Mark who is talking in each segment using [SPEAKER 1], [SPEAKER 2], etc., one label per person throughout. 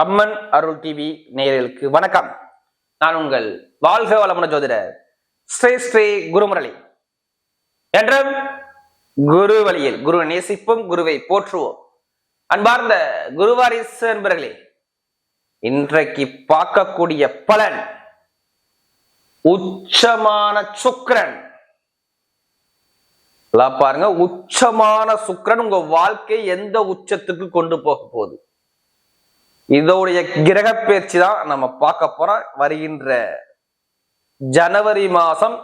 [SPEAKER 1] அம்மன் அருள் TV நேயர்களுக்கு வணக்கம். நான் உங்கள் வாழ்க வளமுன ஜோதிடர் ஸ்ரீ ஸ்ரீ குருமுரளி. என்றும் குரு வழியில் குரு நேசிப்போம் குருவை போற்றுவோம். அன்பார்ந்த குருவாரிசு என்பர்களே இன்றைக்கு பார்க்கக்கூடிய பலன் உச்சமான சுக்கரன். பாருங்க உச்சமான சுக்கரன் உங்க வாழ்க்கை எந்த உச்சத்துக்கு கொண்டு போக போகுது? இதோடைய கிரக பயிற்சி தான் நம்ம பார்க்க போறோம். வருகின்ற ஜனவரி மாசம்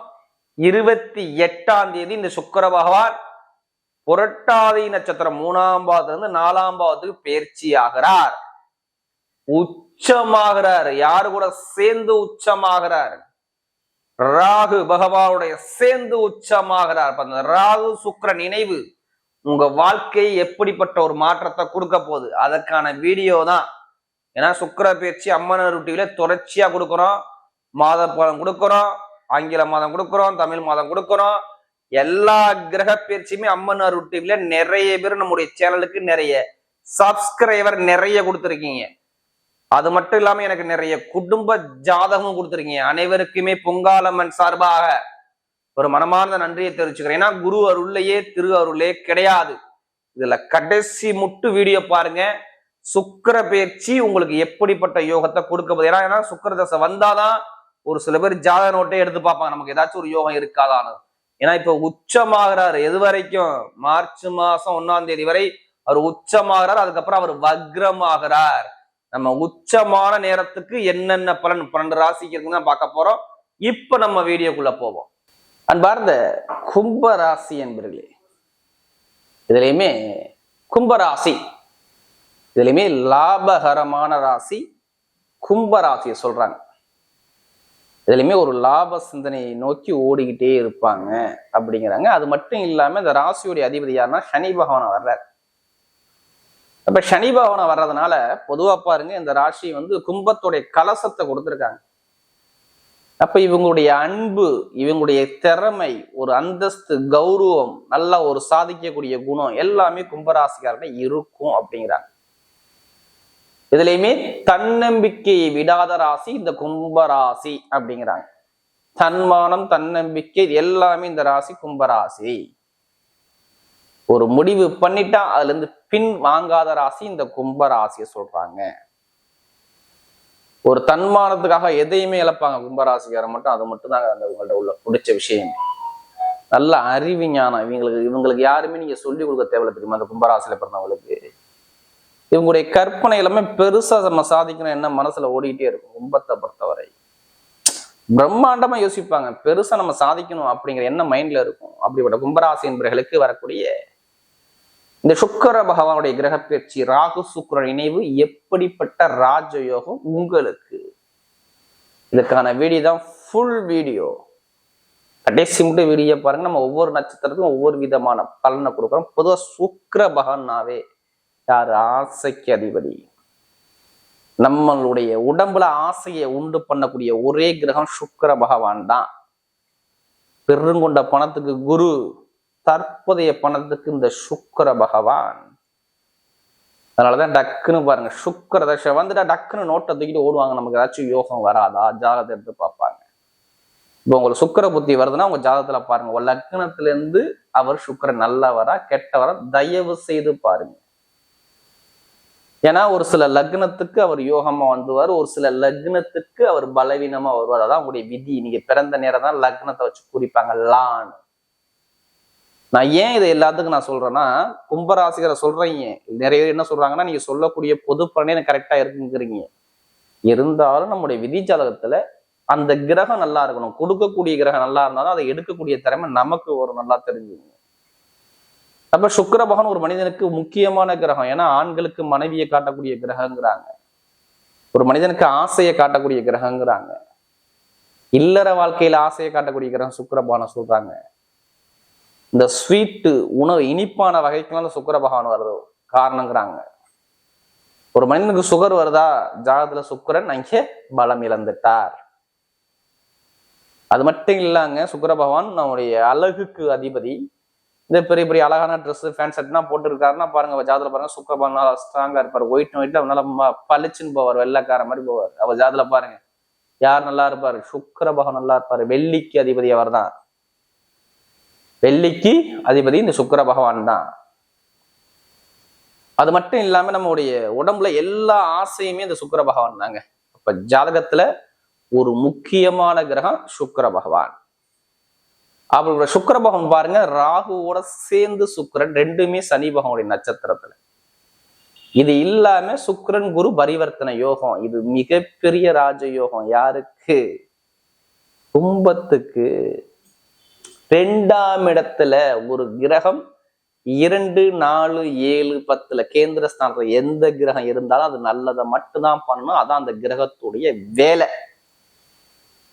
[SPEAKER 1] இருபத்தி எட்டாம் தேதி இந்த சுக்கர பகவான் புரட்டாதி நட்சத்திரம் மூணாம் பாவத்திலிருந்து நாலாம் பாவத்துக்கு பயிற்சி ஆகிறார். உச்சமாகிறார். யாரு கூட சேர்ந்து உச்சமாகிறார்? ராகு பகவானுடைய சேர்ந்து உச்சமாகிறார். அந்த ராகு சுக்கிர நினைவு உங்க வாழ்க்கை எப்படிப்பட்ட ஒரு மாற்றத்தை கொடுக்க போகுது? அதற்கான வீடியோ தான் ஏன்னா சுக்கர பயிற்சி அம்மன் டிவில தொடர்ச்சியா கொடுக்குறோம். மாத பலன் கொடுக்குறோம். ஆங்கில மாதம் கொடுக்குறோம். தமிழ் மாதம் கொடுக்குறோம். எல்லா கிரக பயிற்சியுமே அம்மன் அருள் நிறைய பேர் நம்முடைய சேனலுக்கு நிறைய சப்ஸ்கிரைபர் நிறைய கொடுத்துருக்கீங்க. அது மட்டும் இல்லாம எனக்கு நிறைய குடும்ப ஜாதகமும் கொடுத்துருக்கீங்க. அனைவருக்குமே பொங்காலம்மன் சார்பாக ஒரு மனமார்ந்த நன்றியை தெரிவிச்சுக்கிறேன். ஏன்னா குரு அருள்லையே திரு அருளே கிடையாது. இதுல கடைசி முட்டு வீடியோ பாருங்க. சுக்கிர பயிற்சி உங்களுக்கு எப்படிப்பட்ட யோகத்தை கொடுக்க போகுது? ஏன்னா ஏன்னா சுக்கிர தசை வந்தாதான் ஒரு சில பேர் ஜாதக நோட்டே எடுத்து பார்ப்பாங்க. நமக்கு ஏதாச்சும் ஒரு யோகம் இருக்காதான்னு. ஏன்னா இப்ப உச்சமாகிறாரு. எது வரைக்கும்? மார்ச் மாசம் ஒன்னாம் தேதி வரை அவர் உச்சமாகிறார். அதுக்கப்புறம் அவர் வக்ரமாகிறார். நம்ம உச்சமான நேரத்துக்கு என்னென்ன பலன்? பன்னெண்டு ராசிக்கு இருக்குன்னு தான் பார்க்க போறோம். இப்ப நம்ம வீடியோக்குள்ள போவோம். அன்பார்ந்த கும்ப ராசி என்பர்களே இதுலயுமே கும்பராசி இதுலயுமே லாபகரமான ராசி கும்ப ராசியை சொல்றாங்க. இதுலயுமே ஒரு லாப சிந்தனையை நோக்கி ஓடிக்கிட்டே இருப்பாங்க அப்படிங்கிறாங்க. அது மட்டும் இல்லாம இந்த ராசியுடைய அதிபதி யாருன்னா சனி பகவானை வர்றார். அப்ப சனி பகவானை வர்றதுனால பொதுவா பாருங்க இந்த ராசி வந்து கும்பத்துடைய கலசத்தை கொடுத்துருக்காங்க. அப்ப இவங்களுடைய அன்பு இவங்களுடைய திறமை ஒரு அந்தஸ்து கௌரவம் நல்ல ஒரு சாதிக்கக்கூடிய குணம் எல்லாமே கும்பராசிக்காரர்கிட்ட இருக்கும் அப்படிங்கிறாங்க. இதுலயுமே தன்னம்பிக்கையை விடாத ராசி இந்த கும்பராசி அப்படிங்கிறாங்க. தன்மானம் தன்னம்பிக்கை இது எல்லாமே இந்த ராசி கும்பராசி ஒரு முடிவு பண்ணிட்டா அதுல இருந்து பின் வாங்காத ராசி இந்த கும்ப ராசியை சொல்றாங்க. ஒரு தன்மானத்துக்காக எதையுமே இழப்பாங்க கும்பராசிக்காரன் மட்டும் அது மட்டும் தாங்க அந்த உங்கள்ட்ட உள்ள பிடிச்ச விஷயம். நல்ல அறிவு ஞானம். இவங்களுக்கு இவங்களுக்கு யாருமே நீங்க சொல்லி கொடுக்க தேவையில்ல தெரியுமா? அந்த கும்பராசியில பிறந்தவங்களுக்கு. இவங்களுடைய கற்பனை எல்லாமே பெருசா நம்ம சாதிக்கணும் என்ன மனசுல ஓடிக்கிட்டே இருக்கும். கும்பத்தை பொறுத்தவரை. பிரம்மாண்டமா யோசிப்பாங்க. பெருசா நம்ம சாதிக்கணும் அப்படிங்கிற என்ன மைண்ட்ல இருக்கும். அப்படிப்பட்ட கும்பராசி என்பர்களுக்கு வரக்கூடிய இந்த சுக்கர பகவானுடைய கிரகப்பயிற்சி ராகு சுக்கர நினைவு எப்படிப்பட்ட ராஜயோகம் உங்களுக்கு? இதுக்கான வீடியோ தான் ஃபுல் வீடியோ கடைசி மட்டும் வீடியோ பாருங்க. நம்ம ஒவ்வொரு நட்சத்திரத்துக்கும் ஒவ்வொரு விதமான பலனை கொடுக்குறோம். பொதுவாக சுக்கர பகவானாவே யார்? ஆசைக்கு அதிபதி. நம்மளுடைய உடம்புல ஆசையை உண்டு பண்ணக்கூடிய ஒரே கிரகம் சுக்கர பகவான் தான். பெருங்கொண்ட பணத்துக்கு குரு தற்போதைய பணத்துக்கு இந்த சுக்கர பகவான். அதனாலதான் டக்குன்னு பாருங்க சுக்கர தசை வந்துட்டா டக்குன்னு நோட்டை தூக்கிட்டு ஓடுவாங்க. நமக்கு ஏதாச்சும் யோகம் வராதா? ஜாதகத்தை எடுத்து பார்ப்பாங்க. இப்போ உங்களுக்கு சுக்கர புத்தி வருதுன்னா உங்க ஜாதகத்துல பாருங்க உங்க லக்னத்துல இருந்து அவர் சுக்கரன் நல்லவரா கெட்டவரா தயவு செய்து பாருங்க. ஏன்னா ஒரு சில லக்னத்துக்கு அவர் யோகமா வந்துவார் ஒரு சில லக்னத்துக்கு அவர் பலவீனமா வருவார். அதான் உங்களுடைய விதி. நீங்க பிறந்த நேரம் தான் லக்னத்தை வச்சு குறிப்பாங்க. லான். நான் ஏன் இதை எல்லாத்துக்கும் நான் சொல்றேன்னா கும்பராசிகரை சொல்றீங்க. நிறைய பேர் என்ன சொல்றாங்கன்னா நீங்க சொல்லக்கூடிய பொது பலனே எனக்கு கரெக்டா இருக்குங்கிறீங்க. இருந்தாலும் நம்முடைய விதி ஜாதகத்துல அந்த கிரகம் நல்லா இருக்கணும். கொடுக்கக்கூடிய கிரகம் நல்லா இருந்தாலும் அதை எடுக்கக்கூடிய திறமை நமக்கு ஒரு நல்லா தெரிஞ்சுங்க அப்ப சுக்கர பகவான் ஒரு மனிதனுக்கு முக்கியமான கிரகம். ஏன்னா ஆண்களுக்கு மனைவியை காட்டக்கூடிய கிரகங்கிறாங்க. ஒரு மனிதனுக்கு ஆசையை காட்டக்கூடிய கிரகங்கிறாங்க. இல்லற வாழ்க்கையில ஆசையை காட்டக்கூடிய கிரகம் சுக்கர பகவானை சொல்றாங்க. இந்த ஸ்வீட்டு உணவு இனிப்பான வகைக்கெல்லாம் சுக்கர பகவான் வருது. காரணங்கிறாங்க. ஒரு மனிதனுக்கு சுகர் வருதா? ஜாதத்துல சுக்கரன் அங்கே பலம் இழந்துட்டார். அது மட்டும் இல்லாங்க சுக்கர பகவான் நம்முடைய அழகுக்கு அதிபதி. இந்த பெரிய பெரிய அழகான ட்ரெஸ் ஃபேன் செட்லாம் போட்டு இருக்காருன்னா பாருங்க ஜாதில் பாருங்க சுக்கரபான் நல்லா ஸ்ட்ராங்கா இருப்பார். ஒயிட் ஒயிட்ல அவனால பளிச்சுன்னு போவார் வெள்ளைக்கார மாதிரி போவார். அவர் ஜாதத்துல பாருங்க யார் நல்லா இருப்பாரு? சுக்கர பகவான் நல்லா இருப்பாரு. வெள்ளிக்கு அதிபதி அவர் தான் வெள்ளிக்கு அதிபதி இந்த சுக்கர பகவான் தான். அது மட்டும் இல்லாம நம்மளுடைய உடம்புல எல்லா ஆசையுமே இந்த சுக்கிர பகவான் தாங்க. அப்ப ஜாதகத்துல ஒரு முக்கியமான கிரகம் சுக்கர பகவான். அவருடைய சுக்கர பகவான் பாருங்க ராகுவோட சேர்ந்து சுக்கரன் ரெண்டுமே சனி பகவானுடைய நட்சத்திரத்துல. இது இல்லாம சுக்கரன் குரு பரிவர்த்தன யோகம் இது மிகப்பெரிய ராஜ யோகம் யாருக்கு? கும்பத்துக்கு. ரெண்டாம் இடத்துல ஒரு கிரகம் இரண்டு நாலு ஏழு பத்துல கேந்திர ஸ்தானத்துல எந்த கிரகம் இருந்தாலும் அது நல்லதை மட்டும்தான் பண்ணணும் அதான் அந்த கிரகத்துடைய வேலை.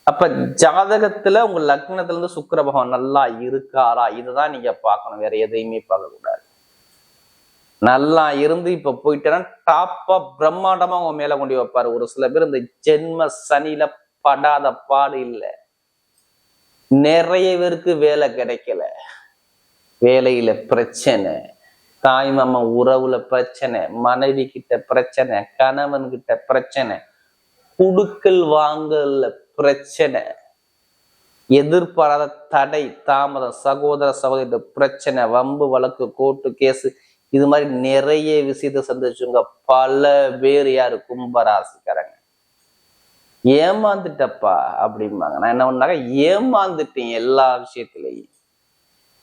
[SPEAKER 1] அப்ப ஜாதகத்துல உங்க லக்னத்துல இருந்து சுக்கர பகவான் நல்லா இருக்காரா? இதுதான் நீங்க பார்க்கணும். வேற எதையுமே பார்க்க கூடாது நல்லா இருந்து இப்ப போயிட்டேன்னா டாப்பா பிரம்மாண்டமா உங்க மேல கொண்டு வைப்பாரு. ஒரு சில பேர் இந்த ஜென்ம சனியில படாத பாடு இல்லை. நிறைய பேருக்கு வேலை கிடைக்கல. வேலையில பிரச்சனை. தாய் மாமா உறவுல பிரச்சனை. மனைவி கிட்ட பிரச்சனை. கணவன் கிட்ட பிரச்சனை. குடுக்கல் வாங்கல பிரச்சனை. எதிர்பாராத தடை தாமதம் சகோதர சகோதரி பிரச்சனை வம்பு வழக்கு கோர்ட்டு கேஸு இது மாதிரி நிறைய விஷயத்த சந்திச்சுங்க. பல பேர் யாரு? கும்பராசிக்காரங்க. ஏமாந்துட்டப்பா அப்படிம்பாங்க. நான் என்ன பண்ணாங்க? ஏமாந்துட்டேன் எல்லா விஷயத்திலையும்.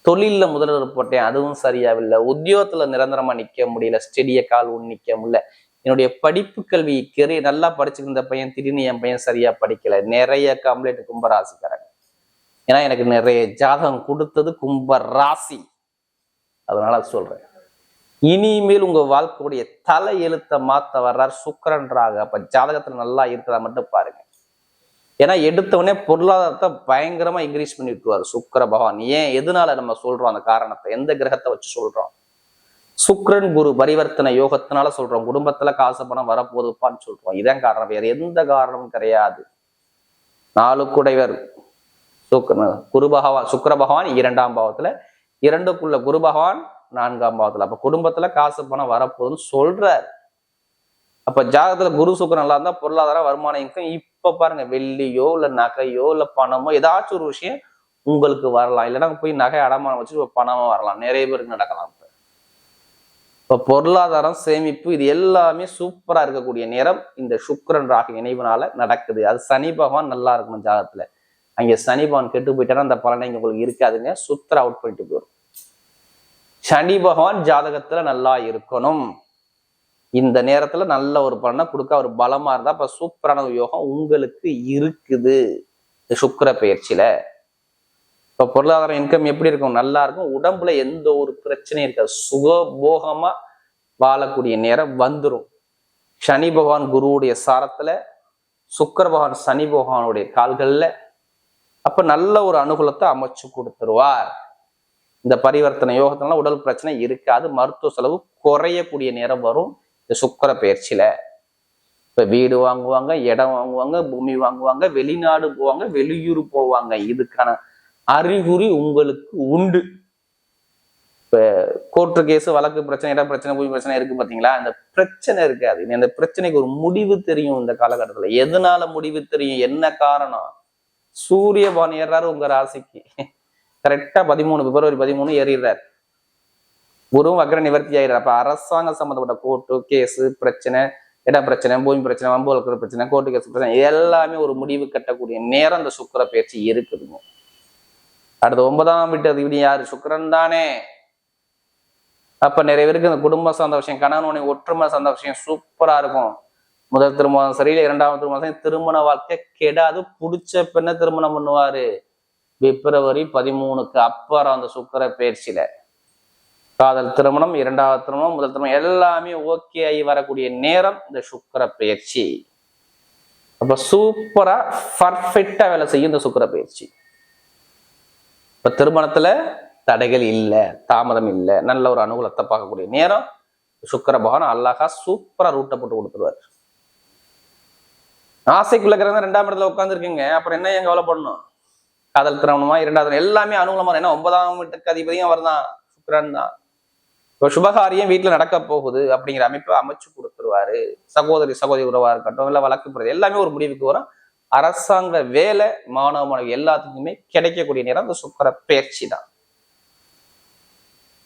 [SPEAKER 1] தொழிலில் முதல்வர் போட்டேன். அதுவும் சரியாவில்லை உத்தியோகத்துல நிரந்தரமா நிக்க முடியல. ஸ்டெடியை கால் ஒன்று நிக்க முடியல. என்னுடைய படிப்பு கல்வி கெரி நல்லா படிச்சுக்கிற பையன் திடீர்னு என் பையன் சரியா படிக்கல. நிறைய கம்ப்ளைண்ட் கும்பராசிக்காரங்க. ஏன்னா எனக்கு நிறைய ஜாதகம் கொடுத்தது கும்பராசி. அதனால சொல்றேன். இனிமேல் உங்க வாழ்க்கையுடைய தலை எழுத்த மாத்த வர்றார் சுக்கரன்றாக. அப்ப ஜாதகத்துல நல்லா இருக்கிறதா மட்டும் பாருங்க. ஏன்னா எடுத்தவொடனே பொருளாதாரத்தை பயங்கரமா இன்க்ரீஸ் பண்ணி விட்டுருவாரு சுக்கர பகவான். ஏன்? எதனால நம்ம சொல்றோம் அந்த காரணத்தை? எந்த கிரகத்தை வச்சு சொல்றோம்? சுக்ரன் குரு பரிவர்த்தனை யோகத்தினால சொல்றோம். குடும்பத்துல காசு பணம் வரப்போகுதுப்பான்னு சொல்றோம். இதான் காரணம். வேற எந்த காரணமும் கிடையாது. நாலு குடைவர். குரு பகவான் சுக்கர பகவான் இரண்டாம் பாவத்துல இரண்டுக்குள்ள குரு பகவான் நான்காம் பாவத்துல. அப்ப குடும்பத்துல காசு பணம் வரப்போகுதுன்னு சொல்றார். அப்ப ஜாதகத்துல குரு சுக்கரன் நல்லா இருந்தா பொருளாதார வருமானம் இருக்கும் இப்ப பாருங்க. வெள்ளியோ இல்ல நகையோ இல்ல பணமோ ஏதாச்சும் ஒரு விஷயம் உங்களுக்கு வரலாம். இல்லைன்னா போய் நகை அடமானம் வச்சு பணமா வரலாம். நிறைய பேருக்கு நடக்கலாம். இப்போ பொருளாதாரம் சேமிப்பு இது எல்லாமே சூப்பராக இருக்கக்கூடிய நேரம் இந்த சுக்கரன் ராகு இணைவுனால நடக்குது. அது சனி பகவான் நல்லா இருக்கணும் ஜாதகத்தில். அங்கே சனி பகவான் கெட்டு போயிட்டானா அந்த பலனை இங்கே உங்களுக்கு இருக்காதுங்க. சுத்தர அவுட் பண்ணிட்டு போயிடும் சனி பகவான் ஜாதகத்தில் நல்லா இருக்கணும். இந்த நேரத்துல நல்ல ஒரு பலனை கொடுக்க ஒரு பலமா இருந்தா அப்ப சூப்பரான யோகம் உங்களுக்கு இருக்குது. சுக்கர பயிற்சியில் பயிற்சியில. இப்போ பொருளாதாரம் இன்கம் எப்படி இருக்கும்? நல்லா இருக்கும். உடம்புல எந்த ஒரு பிரச்சனையும் இருக்காது. சுகபோகமாக வாழக்கூடிய நேரம் வந்துடும் சனி பகவான் குருவுடைய சாரத்தில் சுக்கர பகவான் சனி பகவானுடைய கால்களில் அப்போ நல்ல ஒரு அனுகூலத்தை அமைச்சு கொடுத்துருவார். இந்த பரிவர்த்தனை யோகத்தினால உடல் பிரச்சனை இருக்காது. மருத்துவ செலவு குறையக்கூடிய நேரம் வரும். இந்த சுக்கர பயிற்சியில. இப்போ வீடு வாங்குவாங்க இடம் வாங்குவாங்க பூமி வாங்குவாங்க வெளிநாடு போவாங்க வெளியூர் போவாங்க. இதுக்கான அறிகுறி உங்களுக்கு உண்டு. இப்போ கோர்ட்டு கேஸ் வழக்கு பிரச்சனை இடம் பிரச்சனை பூமி பிரச்சனை இருக்கு பார்த்தீங்களா அந்த பிரச்சனை இருக்காது. இனி அந்த பிரச்சனைக்கு ஒரு முடிவு தெரியும் இந்த காலகட்டத்துல. எதனால முடிவு தெரியும்? என்ன காரணம்? சூரிய பகவான் ஏறாரு உங்க ராசிக்கு. கரெக்டாக பதிமூணு பிப்ரவரி பதிமூணு ஏறிடுறாரு. குருவும் வக்ர நிவர்த்தி ஆயிடுறாரு. அப்போ அரசாங்க சம்மந்தப்பட்ட கோர்ட்டு கேஸு பிரச்சனை இட பிரச்சனை பூமி பிரச்சனை வம்பு வளர்க்குற பிரச்சனை கோர்ட்டு கேஸ் பிரச்சனை எல்லாமே ஒரு முடிவு கட்டக்கூடிய நேரம் அந்த சுக்கிர பயிற்சி இருக்குதுங்க. அடுத்து ஒன்பதாம் வீட்டு அதிபதி யாரு? சுக்கரன் தானே. அப்ப நிறைய பேருக்கு இந்த குடும்ப சார்ந்த விஷயம் கணவனுடைய ஒற்றுமை சார்ந்த விஷயம் சூப்பரா இருக்கும். முதல் திருமணம் சரியில்லை இரண்டாவது திருமணம் சரி, திருமண வாழ்க்கை கெடாது புடிச்ச பெண்ணை திருமணம் பண்ணுவாரு. பிப்ரவரி பதிமூணுக்கு அப்புறம் அந்த சுக்கர பயிற்சியில காதல் திருமணம் இரண்டாவது திருமணம் முதல் திருமணம் எல்லாமே ஓகே ஆகி வரக்கூடிய நேரம் இந்த சுக்கர பயிற்சி அப்ப சூப்பரா பர்ஃபெக்டா வேலை செய்யும் இந்த சுக்கர பயிற்சி இப்ப திருமணத்துல தடைகள் இல்ல தாமதம் இல்ல நல்ல ஒரு அனுகூலத்தை பார்க்கக்கூடிய நேரம் சுக்கர பகவான் அழகா சூப்பரா ரூட்டை போட்டு கொடுத்துருவார். ஆசைக்குள்ள கிரகம் ரெண்டாம் இடத்துல உட்காந்துருக்கீங்க அப்புறம் என்ன ஏன் கவலைப்படணும்? காதல் திருமணமா இரண்டாவது எல்லாமே அனுகூலமாக ஏன்னா ஒன்பதாம் வீட்டுக்கு அதிபதியும் வருதான் சுக்கரன் தான். இப்போ சுபகாரியம் வீட்டுல நடக்க போகுது அப்படிங்கிற அமைப்பை அமைச்சு கொடுத்துருவாரு. சகோதரி சகோதரி உறவா இருக்கட்டும் இல்லை வழக்கு எல்லாமே ஒரு முடிவுக்கு வரும். அரசாங்க வேலை மாணவ மாணவி எல்லாத்துக்குமே கிடைக்கக்கூடிய நேரம் அந்த சுக்கர பயிற்சி தான்.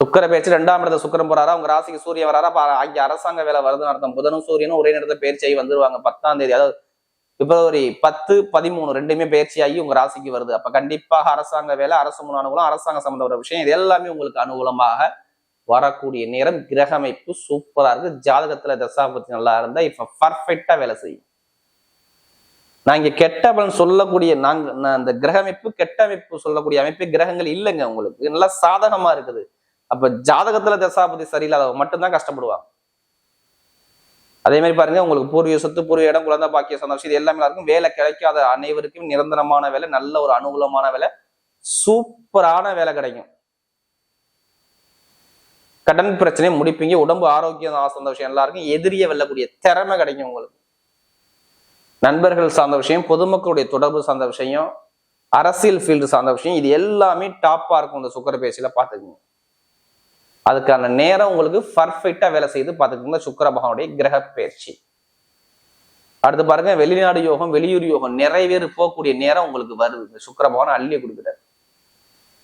[SPEAKER 1] சுக்கர பயிற்சி ரெண்டாம் இடத்துல சுக்கரம் போறாரா உங்க ராசிக்கு சூரியன் வராரா அங்கே அரசாங்க வேலை வருதுன்னு அர்த்தம் புதனும் சூரியனும் ஒரே நேரத்தில் பயிற்சியாகி வந்துருவாங்க. பத்தாம் தேதி அதாவது பிப்ரவரி பத்து பதிமூணு ரெண்டுமே பயிற்சியாகி உங்க ராசிக்கு வருது. அப்ப கண்டிப்பாக அரசாங்க வேலை அரசு முன் அனுகூலம் அரசாங்க சம்பந்தப்பட்ட விஷயம் இது எல்லாமே உங்களுக்கு அனுகூலமாக வரக்கூடிய நேரம். கிரக அமைப்பு சூப்பரா இருக்கு. ஜாதகத்துல தசாபத்தி நல்லா இருந்தா இப்ப பர்ஃபெக்டா வேலை செய்யும். நான் இங்க கெட்ட பலன் சொல்லக்கூடிய நாங்க நான் அந்த கிரக அமைப்பு கெட்ட அமைப்பு சொல்லக்கூடிய அமைப்பு கிரகங்கள் இல்லைங்க உங்களுக்கு. நல்லா சாதகமா இருக்குது. அப்ப ஜாதகத்துல தசாபதி சரியில்லாதவங்க மட்டும்தான் கஷ்டப்படுவாங்க. அதே மாதிரி பாருங்க உங்களுக்கு பூர்வீக சொத்து பூர்வீக இடம் குழந்தை பாக்கிய சந்தோஷம் இது எல்லாமே இருக்கும். வேலை கிடைக்காத அனைவருக்கும் நிரந்தரமான வேலை நல்ல ஒரு அனுகூலமான வேலை சூப்பரான வேலை கிடைக்கும். கடன் பிரச்சனையை முடிப்பீங்க உடம்பு ஆரோக்கியம் சந்தோஷம் எல்லாருக்கும் எதிரியை வெல்லக்கூடிய திறமை கிடைக்கும் உங்களுக்கு. நண்பர்கள் சார்ந்த விஷயம் பொதுமக்களுடைய தொடர்பு சார்ந்த விஷயம் அரசியல் ஃபீல்டு சார்ந்த விஷயம் இது எல்லாமே டாப்பாக இருக்கும் இந்த சுக்கர பேச்சில பாத்துக்கோங்க அதுக்கான நேரம் உங்களுக்கு பர்ஃபெக்டாக வேலை செய்து பார்த்துக்கோங்க சுக்கர பகவானுடைய கிரக பயிற்சி அடுத்து பாருங்க வெளிநாடு யோகம் வெளியூர் யோகம் நிறைவேறு போகக்கூடிய நேரம் உங்களுக்கு வருது. இந்த சுக்கர பகவான் அள்ளி கொடுக்குறாரு.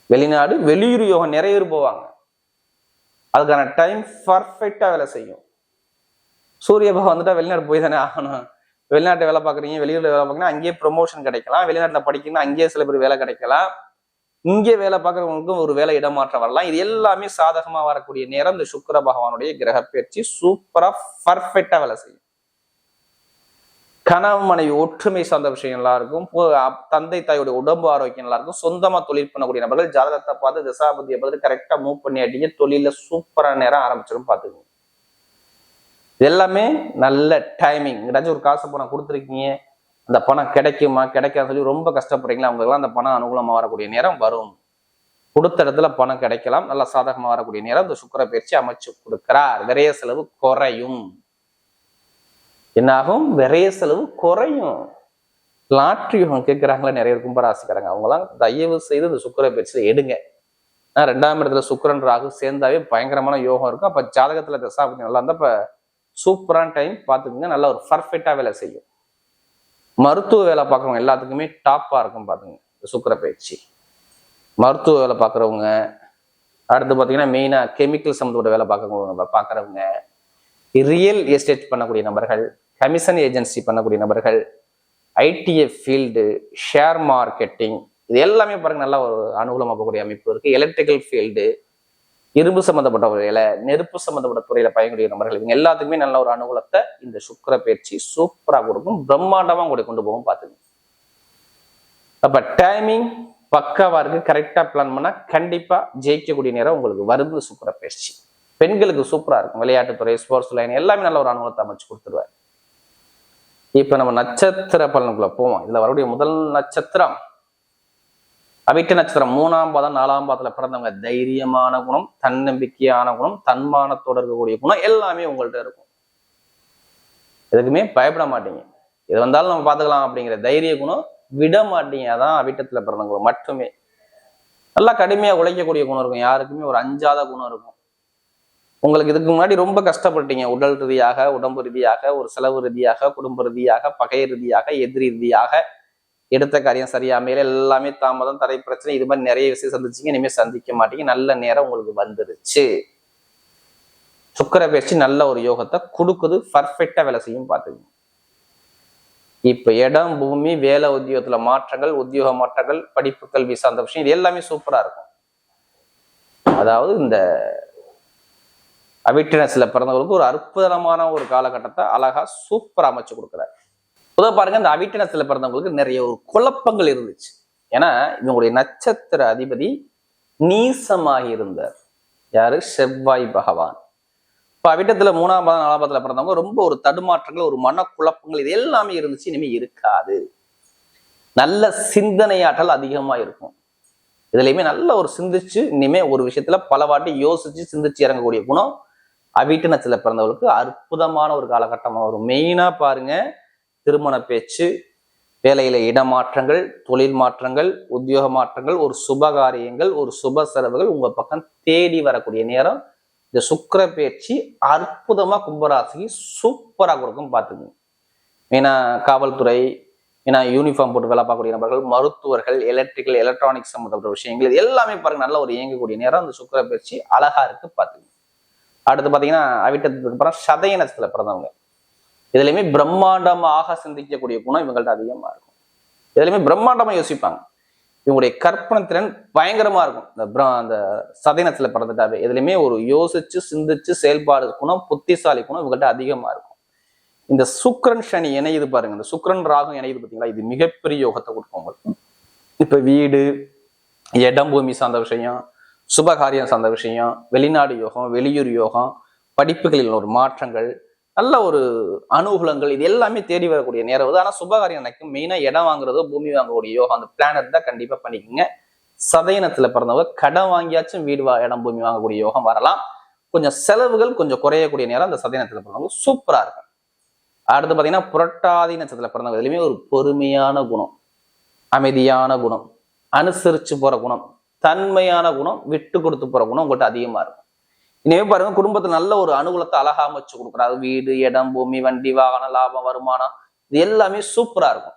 [SPEAKER 1] வெளிநாடு வெளியூர் யோகம் நிறைவேறு போவாங்க. அதுக்கான டைம் பர்ஃபெக்டாக வேலை செய்யும். சூரிய பகவான் வந்துட்டா வெளிநாடு போய் தானே ஆகணும். வெளிநாட்டில் வேலை பார்க்குறீங்க வெளியூரில் வேலை பார்க்குறீங்கன்னா அங்கேயே ப்ரொமோஷன் கிடைக்கலாம். வெளிநாட்டில் படிக்கணும்னா அங்கேயே சில பேர் வேலை கிடைக்கலாம். இங்கே வேலை பார்க்குறவங்களுக்கும் ஒரு வேலை இடமாற்றம் வரலாம். இது எல்லாமே சாதகமாக வரக்கூடிய நேரம் இந்த சுக்கிர பகவானுடைய கிரக பயிற்சி சூப்பராக பர்ஃபெக்டாக வேலை செய்யும். கணவன் மனைவி ஒற்றுமை சார்ந்த விஷயம் நல்லா இருக்கும் போ- தந்தை தாயோட உடம்பு ஆரோக்கியம் நல்லா இருக்கும் சொந்தமாக தொழில் பண்ணக்கூடிய நபர்கள் ஜாதகத்தை பார்த்து திசாபதியை பார்த்து கரெக்டாக மூவ் பண்ணி அடிங்க. தொழிலில் சூப்பரான நேரம் ஆரம்பிச்சிடும் பார்த்துக்கோங்க. எல்லாமே நல்ல டைமிங் ஏதாச்சும் ஒரு காசு பணம் கொடுத்துருக்கீங்க அந்த பணம் கிடைக்குமா கிடைக்காது சொல்லி ரொம்ப கஷ்டப்படுறீங்களா அவங்களுக்குலாம் அந்த பணம் அனுகூலமா வரக்கூடிய நேரம் வரும். கொடுத்த இடத்துல பணம் கிடைக்கலாம் நல்ல சாதகமா வரக்கூடிய நேரம் இந்த சுக்கர பயிற்சி அமைச்சு கொடுக்கிறார். விரைய செலவு குறையும். என்னாகும் விரைய செலவு குறையும். லாட்ரி யோகம் கேட்கிறாங்களா நிறைய கும்பராசிக்காரங்க. அவங்களாம் தயவு செய்து இந்த சுக்கர பயிற்சியில் எடுங்க. ஆனா ரெண்டாம் இடத்துல சுக்கரன் ராகு சேர்ந்தாவே பயங்கரமான யோகம் இருக்கும். அப்ப ஜாதகத்துல தசாபதி நல்லா இருந்தால் இப்போ சூப்பரான டைம் பார்த்துக்குங்க. நல்ல ஒரு பர்ஃபெக்டாக வேலை செய்யும். மருத்துவ வேலை பார்க்குறவங்க எல்லாத்துக்குமே டாப்பாக இருக்கும் பார்த்துங்க இந்த பயிற்சி. மருத்துவ வேலை பார்க்குறவங்க அடுத்து பார்த்தீங்கன்னா மெயினாக கெமிக்கல் சம்மந்தப்பட்ட வேலை பார்க்குறவங்க பார்க்குறவங்க ரியல் எஸ்டேட் பண்ணக்கூடிய நபர்கள் கமிஷன் ஏஜென்சி பண்ணக்கூடிய நபர்கள் ஐடிஎஃப் ஃபீல்டு ஷேர் மார்க்கெட்டிங் இது எல்லாமே பாருங்கள் நல்லா ஒரு அனுகூலமாக போகக்கூடிய அமைப்பு இருக்குது எலக்ட்ரிக்கல் ஃபீல்டு இரும்பு சம்பந்தப்பட்ட துறையில நெருப்பு சம்பந்தப்பட்ட துறையில பயன்படுகிற நபர்கள் இவங்க எல்லாத்துக்குமே நல்ல ஒரு அனுகூலத்தை இந்த சுக்கர பயிற்சி சூப்பரா கொடுக்கும். பிரம்மாண்டமா கூட கொண்டு போகும் பாத்துங்க அப்ப டைமிங் பக்காவா இருக்கு. கரெக்டா பிளான் பண்ணா கண்டிப்பா ஜெயிக்கக்கூடிய நேரம் உங்களுக்கு வருது சுக்கிர பயிற்சி. பெண்களுக்கு சூப்பரா இருக்கும். விளையாட்டுத்துறை ஸ்போர்ட்ஸ் லைன் எல்லாமே நல்ல ஒரு அனுகூலத்தை அமைச்சு கொடுத்துருவாரு. இப்ப நம்ம நட்சத்திர பலனுக்குள்ள போவோம். இதுல வரக்கூடிய முதல் நட்சத்திரம் அவிட்ட நட்சத்திரம் மூணாம் பாதம் நாலாம் பாதத்துல பிறந்தவங்க தைரியமான குணம் தன்னம்பிக்கையான குணம் தன்மானத்தோட இருக்கக்கூடிய குணம் எல்லாமே உங்கள்ட்ட இருக்கும். எதுக்குமே பயப்பட மாட்டீங்க. எது வந்தாலும் நம்ம பார்த்துக்கலாம் அப்படிங்கிற தைரிய குணம் விட மாட்டீங்க. அதான் அவிட்டத்துல பிறந்தவங்க மட்டுமே. நல்லா கடுமையா உழைக்கக்கூடிய குணம் இருக்கும். யாருக்குமே ஒரு அஞ்சாத குணம் இருக்கும். உங்களுக்கு இதுக்கு முன்னாடி ரொம்ப கஷ்டப்பட்டீங்க உடல் ரீதியாக உடம்பு ரீதியாக ஒரு செலவு ரீதியாக குடும்ப ரீதியாக பகை ரீதியாக எதிரி ரீதியாக. எடுத்த காரியம் சரியாமையில எல்லாமே தாமதம் தடை பிரச்சனை இது மாதிரி நிறைய விஷயம் சந்திச்சிங்க இனிமேல் சந்திக்க மாட்டீங்க. நல்ல நேரம் உங்களுக்கு வந்துருச்சு. சுக்கர பயிற்சி நல்ல ஒரு யோகத்தை கொடுக்குது பர்ஃபெக்டா வேலை செய்யும் பாத்துக்கோங்க இப்ப இடம் பூமி வேலை உத்தியோகத்துல மாற்றங்கள் உத்தியோக மாற்றங்கள் படிப்பு கல்வி சார்ந்த விஷயம் இது எல்லாமே சூப்பரா இருக்கும். அதாவது இந்த அவிட்டினஸ்ல பிறந்தவங்களுக்கு ஒரு அற்புதமான ஒரு காலகட்டத்தை அழகா சூப்பராக அமைச்சு கொடுக்குறாரு. பொதுவாக பாருங்க இந்த அவிட்டனஸ்ல பிறந்தவங்களுக்கு நிறைய ஒரு குழப்பங்கள் இருந்துச்சு. ஏன்னா இவங்களுடைய நட்சத்திர அதிபதி நீசமாகி இருந்தார். யாரு? செவ்வாய் பகவான். இப்ப அவிட்டத்துல மூணாம் பாதம் நாலாம் பாதத்துல பிறந்தவங்க ரொம்ப ஒரு தடுமாற்றங்கள் ஒரு மனக்குழப்பங்கள் இது எல்லாமே இருந்துச்சு இனிமே இருக்காது. நல்ல சிந்தனையாற்றல் அதிகமா இருக்கும். இதுலயுமே நல்ல ஒரு சிந்திச்சு இனிமே ஒரு விஷயத்துல பல வாட்டி யோசிச்சு சிந்திச்சு இறங்கக்கூடிய குணம் அவிட்டனத்துல பிறந்தவங்களுக்கு அற்புதமான ஒரு காலகட்டமா வரும். மெயினா பாருங்க திருமண பேச்சு வேலையில இடமாற்றங்கள் தொழில் மாற்றங்கள் உத்தியோக மாற்றங்கள் ஒரு சுப காரியங்கள் ஒரு சுப செலவுகள் உங்க பக்கம் தேடி வரக்கூடிய நேரம். இந்த சுக்கர பேச்சு அற்புதமா கும்பராசிக்கு சூப்பராக கொடுக்கும் பார்த்துக்கோங்க. ஏன்னா காவல்துறை ஏன்னா யூனிஃபார்ம் போட்டு வேலை பார்க்கக்கூடிய நபர்கள் மருத்துவர்கள் எலக்ட்ரிக்கல் எலக்ட்ரானிக்ஸ் சம்மந்தப்பட்ட விஷயங்கள் இது எல்லாமே பாருங்க நல்ல ஒரு இயங்கக்கூடிய நேரம். அந்த சுக்கிர பயிற்சி அழகா இருக்கு பார்த்துக்கோங்க. அடுத்து பார்த்தீங்கன்னா அவிட்டத்துக்கு அப்புறம் சதய பிறந்தவங்க. இதுலையுமே பிரம்மாண்டமாக சிந்திக்கக்கூடிய குணம் இவங்கள்ட்ட அதிகமா இருக்கும். இதுலையுமே பிரம்மாண்டமா யோசிப்பாங்க. இவங்களுடைய கற்பனை திறன் பயங்கரமா இருக்கும். இந்த பிர- அந்த சதினத்தில் பிறந்துட்டாவே எதுலையுமே ஒரு யோசிச்சு சிந்திச்சு செயல்பாடு குணம் புத்திசாலி குணம் இவங்கள்ட்ட அதிகமா இருக்கும். இந்த சுக்ரன் சனி இணையுது பாருங்க. இந்த சுக்ரன் ராகம் இணையுது பாத்தீங்களா? இது மிகப்பெரிய யோகத்தை கொடுக்கும் உங்களுக்கு. இப்ப வீடு இடம் பூமி சார்ந்த விஷயம் சுபகாரியம் சார்ந்த விஷயம் வெளிநாடு யோகம் வெளியூர் யோகம் படிப்புகளில் ஒரு மாற்றங்கள் நல்ல ஒரு அனுகூலங்கள் இது எல்லாமே தேடி வரக்கூடிய நேரம் வருது. ஆனால் சுபகாரியம் நினைக்கும் மெயினாக இடம் வாங்குறதோ பூமி வாங்கக்கூடிய யோகம் அந்த பிளானட் தான் கண்டிப்பாக பண்ணிக்கோங்க. சதயனத்தில் பிறந்தவங்க கடன் வாங்கியாச்சும் வீடு வா இடம் பூமி வாங்கக்கூடிய யோகம் வரலாம். கொஞ்சம் செலவுகள் கொஞ்சம் குறையக்கூடிய நேரம் அந்த சதயனத்தில் பிறந்தவங்க சூப்பராக இருக்கும் அடுத்து பார்த்தீங்கன்னா புரட்டாதி நட்சத்திரத்தில் பிறந்தவங்க இதுலையுமே ஒரு பொறுமையான குணம் அமைதியான குணம் அனுசரித்து போகிற குணம் தன்மையான குணம் விட்டு கொடுத்து போகிற குணம் உங்கள்கிட்ட அதிகமாக இருக்கும். இனிமே பாருங்க குடும்பத்துல நல்ல ஒரு அனுகூலத்தை அழகா அமைச்சு கொடுக்குறாரு வீடு இடம் பூமி வண்டி வாகனம் லாபம் வருமானம் இது எல்லாமே சூப்பரா இருக்கும்.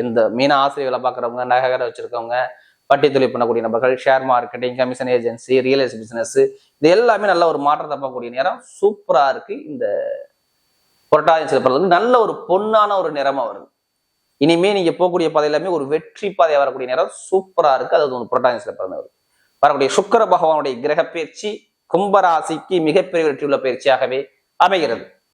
[SPEAKER 1] எந்த மீன ஆசிரியர் வேலை பார்க்குறவங்க நகை வச்சிருக்கவங்க பட்டி தொழில் பண்ணக்கூடிய நபர்கள் share marketing commission agency real estate business இது எல்லாமே நல்ல ஒரு மாற்றத்தை பார்க்கக்கூடிய நேரம் சூப்பரா இருக்கு. இந்த புரட்டாதி வந்து நல்ல ஒரு பொன்னான ஒரு நிறமா வருது. இனிமே நீங்க போகக்கூடிய பாதை எல்லாமே ஒரு வெற்றி பாதையா வரக்கூடிய நேரம் சூப்பரா இருக்கு. அது ஒரு புரட்டாதி சிலப்பறந்து வருது வரக்கூடிய சுக்கர பகவானுடைய கிரக பயிற்சி கும்பராசிக்கு மிகப்பெரிய வெற்றியுள்ள பயிற்சியாகவே அமைகிறது.